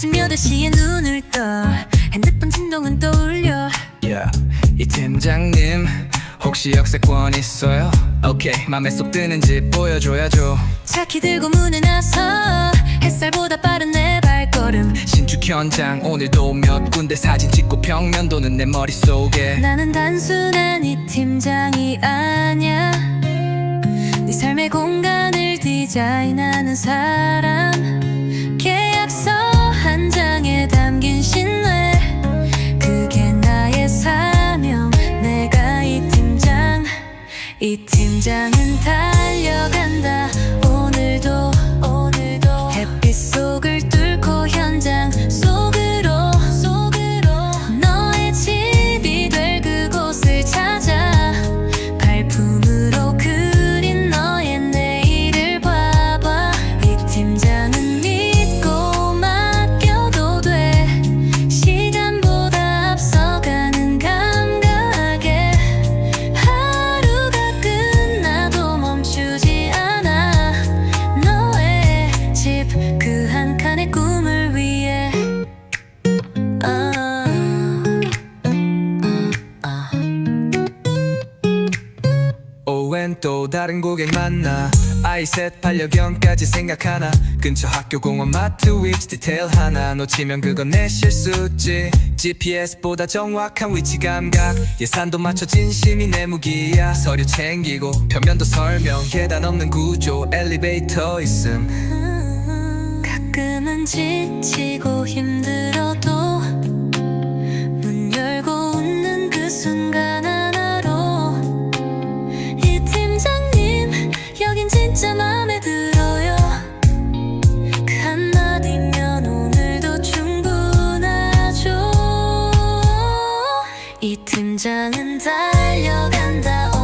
아침 8시에 눈을 떠 핸드폰 진동은 떠올려. Yeah. 이 팀장님 혹시 역세권 있어요? 오케이 맘에 쏙 드는지 보여줘야죠. 차키 들고 문에 나서 햇살보다 빠른 내 발걸음. 신축 현장 오늘도 몇 군데 사진 찍고 평면 도는 내 머릿속에. 나는 단순한 이 팀장이 아냐 네 삶의 공간을 디자인하는 사람 이 팀장은 달려간다 오웬 또 다른 고객 만나? 아이셋 반려견까지 생각하나? 근처 학교 공원 마트 위치 디테일 하나? 놓치면 그건 내 실수지. GPS보다 정확한 위치 감각. 예산도 맞춰 진심이 내 무기야. 서류 챙기고 표면도 설명. 계단 없는 구조 엘리베이터 있음. 가끔은 지치고 힘들어도 이 팀장은 달려간다.